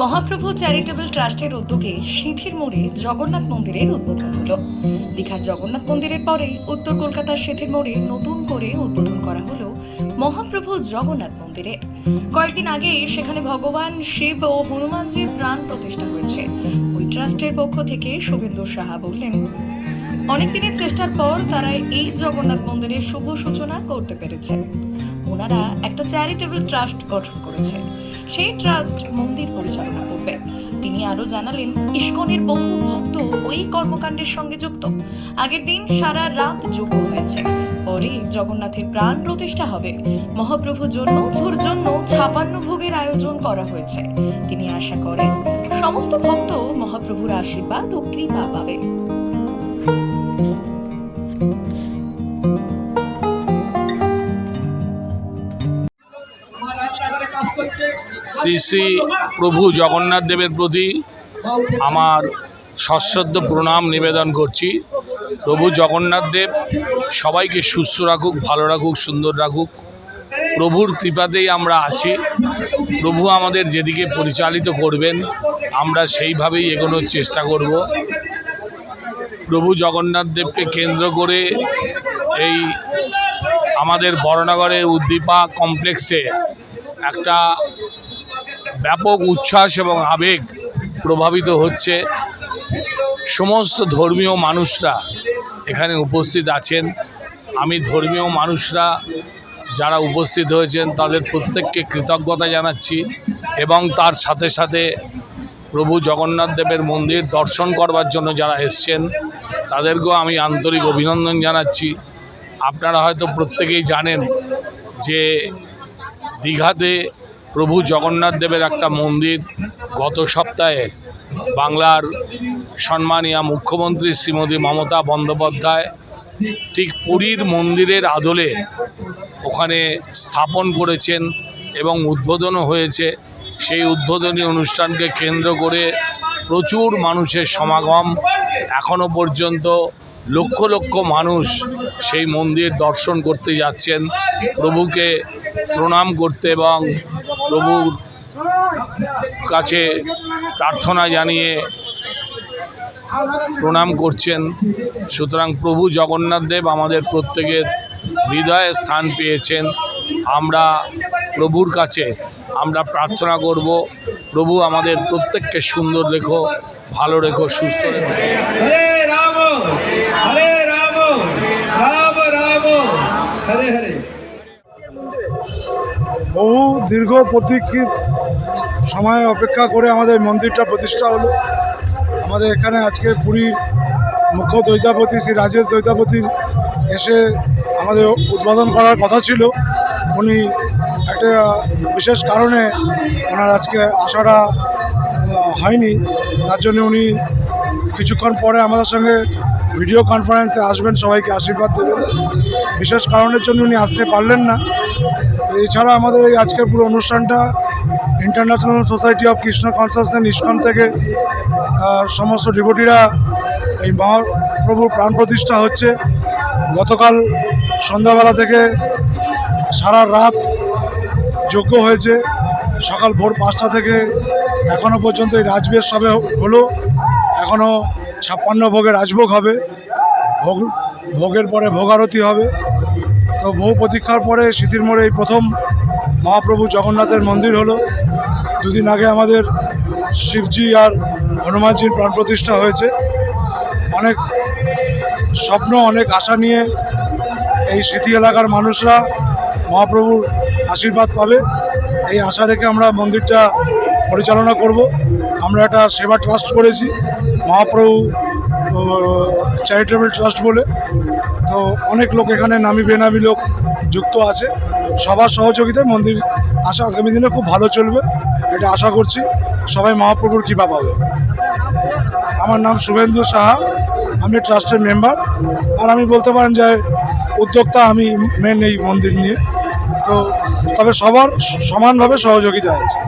Mahaprabhu charitable ট্রাস্টের উদ্যোগে সিঁথির মোড়ে জগন্নাথ মন্দিরের উদ্বোধন হলো। দীঘার জগন্নাথ মন্দিরের পরে উত্তর কলকাতার সিঁথির মোড়ে নতুন করে উদ্বোধন করা হলো মহাপ্রভু জগন্নাথ মন্দিরে। কয়েকদিন আগে সেখানে ভগবান শিব ও হনুমানজির প্রাণ প্রতিষ্ঠা হয়েছে। ওই ট্রাস্টের পক্ষ থেকে শুভেন্দু সাহা বললেন, অনেক দিনের চেষ্টার পর তারা এই জগন্নাথ মন্দিরের শুভ সূচনা করতে পেরেছে। ওনারা একটা চ্যারিটেবল ট্রাস্ট গঠন করেছে। সেই ট্রাস্ট মন্দির পরিচালনা করবে। তিনি আরও জানালেন, ইস্কনের বহু ভক্ত ওই কর্মকাণ্ডের সঙ্গে যুক্ত। আগের দিন সারা রাত যোগ্য হয়েছে। পরে জগন্নাথের প্রাণ প্রতিষ্ঠা হবে। মহাপ্রভুর জন্য ওর জন্য ছাপান্ন ভোগের আয়োজন করা হয়েছে। তিনি আশা করেন, সমস্ত ভক্ত মহাপ্রভুর আশীর্বাদ ও কৃপা পাবে। শ্রী শ্রী প্রভু জগন্নাথ দেবের প্রতি আমার সশ্রদ্ধ প্রণাম নিবেদন করছি। প্রভু জগন্নাথ দেব, সবাইকে সুস্থ রাখুক, ভালো রাখুক, সুন্দর রাখুক। প্রভুর কৃপাতেই আমরা আছি। প্রভু আমাদের যেদিকে পরিচালিত করবেন, আমরা সেইভাবেই এগোনোর চেষ্টা করব। প্রভু জগন্নাথ দেবকে কেন্দ্র করে এই আমাদের বড়নগরে উদ্দীপা কমপ্লেক্সে একটা ব্যাপক উচ্ছ্বাস এবং আবেগ প্রভাবিত হচ্ছে। সমস্ত ধর্মীয় মানুষরা এখানে উপস্থিত আছেন। আমি ধর্মীয় মানুষরা যারা উপস্থিত হয়েছেন, তাদের প্রত্যেককে কৃতজ্ঞতা জানাচ্ছি এবং তার সাথে সাথে প্রভু জগন্নাথ দেবের মন্দির দর্শন করবার জন্য যারা এসছেন, তাদেরকেও আমি আন্তরিক অভিনন্দন জানাচ্ছি। আপনারা হয়তো প্রত্যেকেই জানেন যে দীঘাতে প্রভু জগন্নাথ দেবের একটা মন্দির গত সপ্তাহে বাংলার সম্মানীয় মুখ্যমন্ত্রী শ্রীমতী মমতা বন্দ্যোপাধ্যায় ঠিক পুরীর মন্দিরের আদলে ওখানে স্থাপন করেছেন এবং উদ্বোধনও হয়েছে। সেই উদ্বোধনী অনুষ্ঠানকে কেন্দ্র করে প্রচুর মানুষের সমাগম। এখনও পর্যন্ত লক্ষ লক্ষ মানুষ সেই মন্দির দর্শন করতে যাচ্ছেন। প্রভুকে প্রণাম করতে এবং প্রভুর কাছে প্রার্থনা জানিয়ে প্রণাম করছেন। সুতরাং প্রভু জগন্নাথ দেব আমাদের প্রত্যেকের হৃদয়ে স্থান পেয়েছেন। আমরা প্রভুর কাছে আমরা প্রার্থনা করব, প্রভু আমাদের প্রত্যেককে সুন্দর রেখো, ভালো রেখো, সুস্থ রেখো। দীর্ঘ প্রতীক্ষিত সময় অপেক্ষা করে আমাদের মন্দিরটা প্রতিষ্ঠা হলো। আমাদের এখানে আজকে পুরীর মুখ্য দৈতাপতি শ্রী রাজেশ দৈতাপতির এসে আমাদের উদ্বোধন করার কথা ছিল। উনি একটা বিশেষ কারণে ওনার আজকে আসাটা হয়নি। তার জন্য উনি কিছুক্ষণ পরে আমাদের সঙ্গে ভিডিও কনফারেন্সে আসবেন, সবাইকে আশীর্বাদ দেবেন। বিশেষ কারণের জন্য উনি আসতে পারলেন না। এছাড়া আমাদের এই আজকের পুরো অনুষ্ঠানটা international society of Krishna consciousness ISKCON থেকে সমস্ত ডিভোটিরা এই মহাপ্রভুর প্রাণ প্রতিষ্ঠা হচ্ছে। গতকাল সন্ধ্যাবেলা থেকে সারা রাত যোগ্য হয়েছে। সকাল ভোর পাঁচটা থেকে এখনও পর্যন্ত এই রাজবেশ সবে হলো। এখনও ছাপ্পান্ন ভোগের রাজভোগ হবে। ভোগ ভোগের পরে ভোগারতি হবে। তো বহু প্রতীক্ষার পরে স্মৃতির মোড়ে এই প্রথম মহাপ্রভু জগন্নাথের মন্দির হলো। দুদিন আগে আমাদের শিবজি আর হনুমানজির প্রাণ প্রতিষ্ঠা হয়েছে। অনেক স্বপ্ন, অনেক আশা নিয়ে এই স্মৃতি এলাকার মানুষরা মহাপ্রভুর আশীর্বাদ পাবে। এই আশা রেখে আমরা মন্দিরটা পরিচালনা করব। আমরা একটা সেবা ট্রাস্ট করেছি, মহাপ্রভু চ্যারিটেবল ট্রাস্ট বলে। তো অনেক লোক এখানে নামি বেনামি লোক যুক্ত আছে। সবার সহযোগিতায় মন্দির আশা আগামী দিনে খুব ভালো চলবে, এটা আশা করছি। সবাই মহাপ্রভুর কৃপা পাবে। আমার নাম শুভেন্দু সাহা, আমি ট্রাস্টের মেম্বার। আর আমি বলতে পারেন যে, উদ্যোক্তা আমি মেন এই মন্দির নিয়ে। তো তবে সবার সমানভাবে সহযোগিতা আছে।